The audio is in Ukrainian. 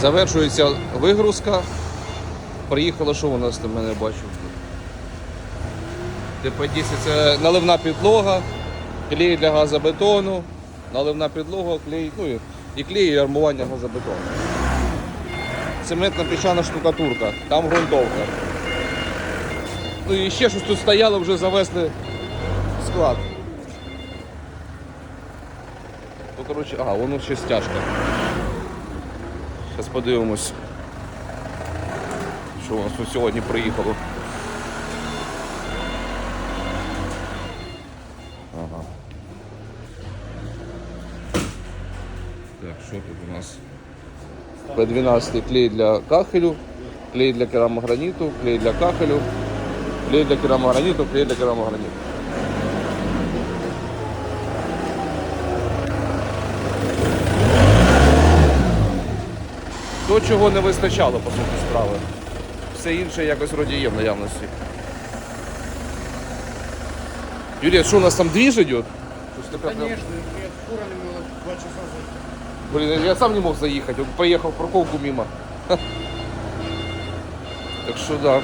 Завершується вигрузка. Приїхало, що у нас там мене бачу? ТП-10 це наливна підлога, клей для газобетону, наливна підлога, клей, ну і- клей і армування газобетону. Цементна піщана штукатурка, там ґрунтовка. Ну і ще щось тут стояло, вже завезли склад. Ну, коротше, ага, воно ще стяжка. Зараз подивимось, що у нас тут сьогодні приїхало. Ага. Так, що тут у нас? П12 клей для кахелю, клей для керамограніту, клей для кахелю, клей для керамограніту, клей для керамограніту. То, чого не вистачало, по суті, справи. Все інше якось вроді є в наявності. Юрій, що у нас там двіж прям- Конечно, я скоро не было два часа за. Блин, я сам не мог заехать, он поехал в парковку мимо. Так что да.